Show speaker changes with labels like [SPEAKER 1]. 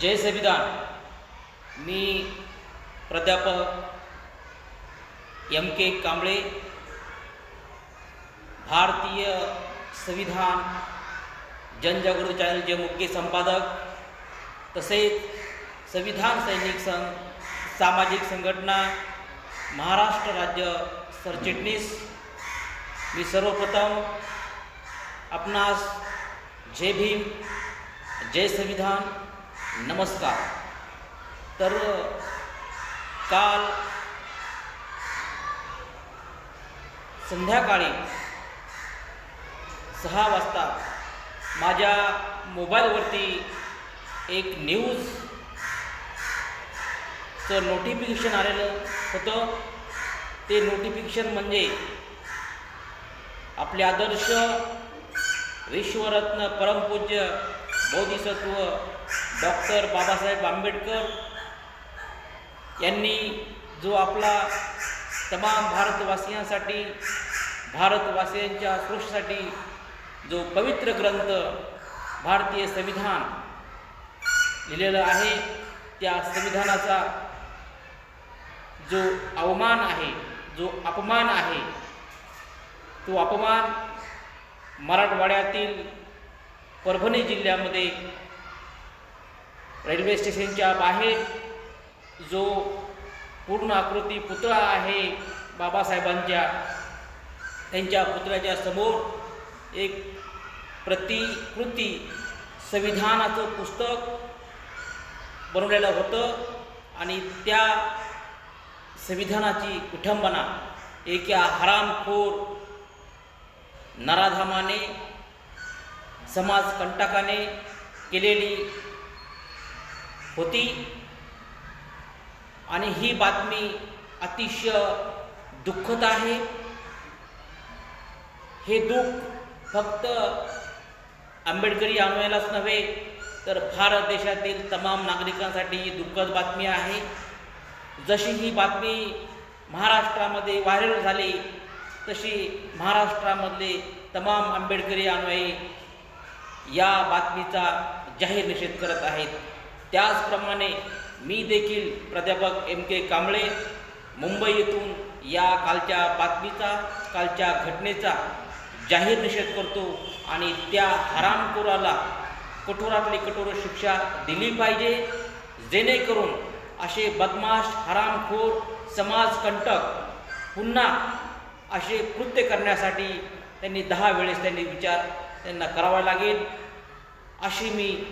[SPEAKER 1] जय संविधान. मी प्राध्यापक एम के कांबळे भारतीय संविधान जनजागृती चॅनलचे मुख्य संपादक तसेच संविधान सैनिक संघ सामाजिक संघटना महाराष्ट्र राज्य सरचिटणीस मी सर्वप्रथम आपणास जय भीम जय संविधान नमस्कार. तर काल संध्याकाळी सहा वाजता माझ्या मोबाईलवरती एक न्यूजचं नोटिफिकेशन आलेलं होतं. ते नोटिफिकेशन म्हणजे आपले आदर्श विश्वरत्न परमपूज्य बोधिसत्व डॉक्टर बाबासाहेब आंबेडकर यांनी जो आपला तमाम भारतवासियांसाठी भारतवासियांच्या सृष्टीसाठी जो पवित्र ग्रंथ भारतीय संविधान लिहिलेलं आहे त्या संविधानाचा जो अवमान आहे जो अपमान आहे तो अपमान मराठवाड्यातील परभणी जिल्ह्यामध्ये रेल्वे स्टेशनच्या बाहेर जो पूर्ण आकृती पुतळा आहे बाबासाहेबांच्या त्यांच्या पुतळ्याच्या समोर एक प्रतिकृती संविधानाचं पुस्तक बनवलेलं होतं आणि त्या संविधानाची विठंबना एका हरामखोर नराधामाने समाज कंटकाने केलेली होती. आणि ही बातमी अतिशय दुःखद आहे. हे दुःख फक्त आंबेडकरी अनुयायालाच नव्हे तर भारत देशातील तमाम नागरिकांसाठी ही दुःखद बातमी आहे. जशी ही बातमी महाराष्ट्रामध्ये व्हायरल झाली तशी महाराष्ट्रामधले तमाम आंबेडकरी अनुयायी या बातमीचा जाहीर निषेध करत आहेत. त्याचप्रमाणे मी देखील प्राध्यापक एम के कांबळे मुंबई येथून या कालच्या बातमीचा कालच्या घटनेचा जाहीर निषेध करतो आणि त्या हरामखोराला कठोरातली कठोर शिक्षा दिली पाहिजे जेणेकरून असे बदमाश हरामखोर समाजकंटक पुन्हा असे कृत्य करण्यासाठी त्यांनी दहा वेळेस त्यांनी विचार त्यांना करावा लागेल. अशी मी